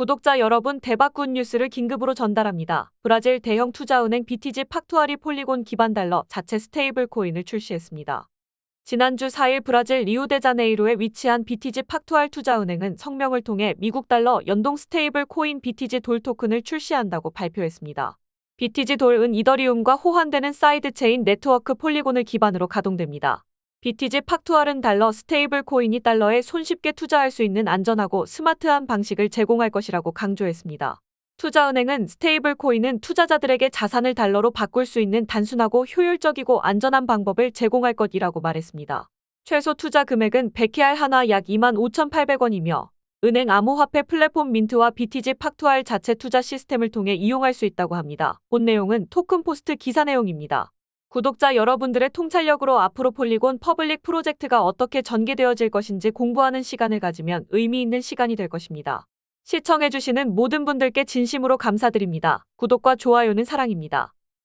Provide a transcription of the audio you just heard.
구독자 여러분 대박 굿 뉴스를 긴급으로 전달합니다. 브라질 대형 투자은행 BTG 팍투알이 폴리곤 기반 달러 자체 스테이블 코인을 출시했습니다. 지난주 4일 브라질 리우데자네이루에 위치한 BTG 팍투알 투자은행은 성명을 통해 미국 달러 연동 스테이블 코인 BTG 돌 토큰을 출시한다고 발표했습니다. BTG 돌은 이더리움과 호환되는 사이드 체인 네트워크 폴리곤을 기반으로 가동됩니다. BTG 팍투알은 달러 스테이블 코인이 달러에 손쉽게 투자할 수 있는 안전하고 스마트한 방식을 제공할 것이라고 강조했습니다. 투자은행은 스테이블 코인은 투자자들에게 자산을 달러로 바꿀 수 있는 단순하고 효율적이고 안전한 방법을 제공할 것이라고 말했습니다. 최소 투자 금액은 100케알 하나 약 25,800원이며 은행 암호화폐 플랫폼 민트와 BTG 팍투알 자체 투자 시스템을 통해 이용할 수 있다고 합니다. 본 내용은 토큰 포스트 기사 내용입니다. 구독자 여러분들의 통찰력으로 앞으로 폴리곤 퍼블릭 프로젝트가 어떻게 전개되어질 것인지 공부하는 시간을 가지면 의미 있는 시간이 될 것입니다. 시청해주시는 모든 분들께 진심으로 감사드립니다. 구독과 좋아요는 사랑입니다.